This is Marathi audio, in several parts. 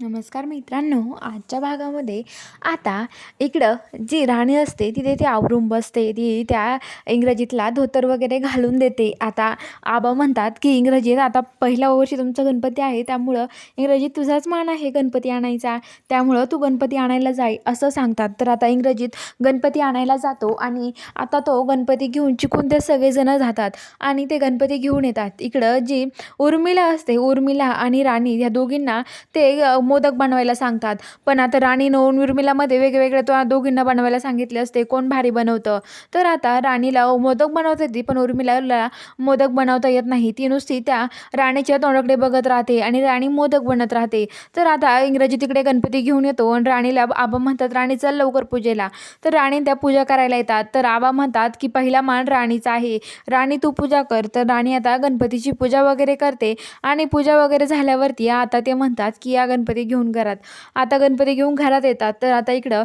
नमस्कार मित्रांनो आजच्या भागामध्ये आता इकडं जी राणी असते तिथे ती आवरून बसते ती त्या इंग्रजीतला धोतर वगैरे घालून देते. आता आबा म्हणतात की इंग्रजीत आता पहिल्या वर्षी तुमचा गणपती आहे त्यामुळं इंग्रजीत तुझाच मान आहे गणपती आणायचा. त्यामुळं तू गणपती आणायला जाई असं सांगतात. तर आता इंग्रजीत गणपती आणायला जातो आणि आता तो गणपती घेऊन चिकून ते सगळेजणं जातात आणि ते गणपती घेऊन येतात. इकडं जी उर्मिला असते उर्मिला आणि राणी ह्या दोघींना ते मोदक बनवायला सांगतात. पण आता राणीनं उर्मिलामध्ये वेगवेगळे तो दोघींना बनवायला सांगितले असते कोण भारी बनवतं. तर आता राणीला मोदक बनवता येते पण उर्मिलाला मोदक बनवता येत नाही. ती नुसती त्या राणीच्या तोंडाकडे बघत राहते आणि राणी मोदक बनत राहते. तर आता इंग्रजी तिकडे गणपती घेऊन येतो आणि राणीला आबा म्हणतात राणी चल लवकर पूजेला. तर राणी त्या पूजा करायला येतात. तर आबा म्हणतात की पहिला मान राणीचा आहे. राणी तू पूजा कर. तर राणी आता गणपतीची पूजा वगैरे करते आणि पूजा वगैरे झाल्यावरती आता ते म्हणतात की या गणपती घेऊन घरात. आता गणपती घेऊन घरात येतात. तर आता इकडं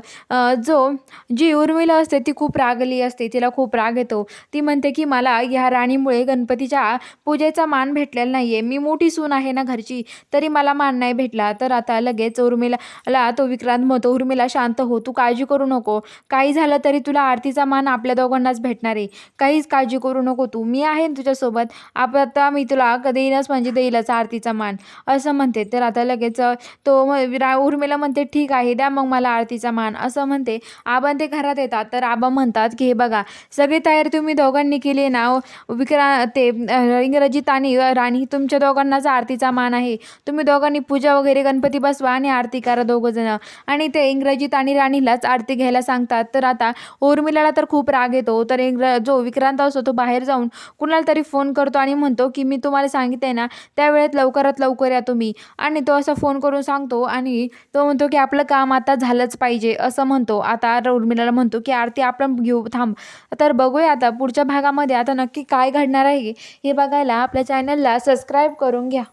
जो जी उर्मिला असते ती खूप रागली असते. तिला खूप राग येतो. ती म्हणते की मला ह्या राणीमुळे गणपतीच्या पूजेचा मान भेटलेला नाही आहे मी मोठी सून आहे ना घरची तरी मला मान नाही भेटला. तर आता लगेच उर्मिलाला तो विक्रांत म्हणतो उर्मिला शांत हो. तू काळजी करू नको. काही झालं तरी तुला आरतीचा मान आपल्या दोघांनाच भेटणार आहे. काहीच काळजी करू नको तू. मी आहे ना तुझ्यासोबत. आप आता मी तुला देईनच म्हणजे देईलच आरतीचा मान. असं म्हणते. तर आता लगेच तो मग रा उर्मिला म्हणते ठीक आहे द्या मग मला आरतीचा मान. असं म्हणते. आबा ते घरात येतात. तर आबा म्हणतात की हे बघा सगळी तयारी तुम्ही दोघांनी केली आहे ना विक्रा ते इंग्रजीत आणि राणी तुमच्या दोघांनाच आरतीचा मान आहे. तुम्ही दोघांनी पूजा वगैरे गणपती बसवा आणि आरती करा दोघंजणं. आणि ते इंग्रजीत आणि राणीलाच आरती घ्यायला सांगतात. तर आता उर्मिलाला तर खूप राग येतो. तर इंग्र जो विक्रांत असतो तो बाहेर जाऊन कुणाला तरी फोन करतो आणि म्हणतो की मी तुम्हाला सांगितले ना त्यावेळेत लवकरात लवकर या तुम्ही. आणि तो असा फोन करून सांगतो आणि तो म्हणतो की आपलं काम आता झालंच पाहिजे. असं म्हणतो. आता उर्मिलाला म्हणतो की आरती आपण घेऊ थांब. तर बघूया आता पुढच्या भागामध्ये आता नक्की काय घडणार आहे हे बघायला आपल्या चॅनलला सबस्क्राईब करून घ्या.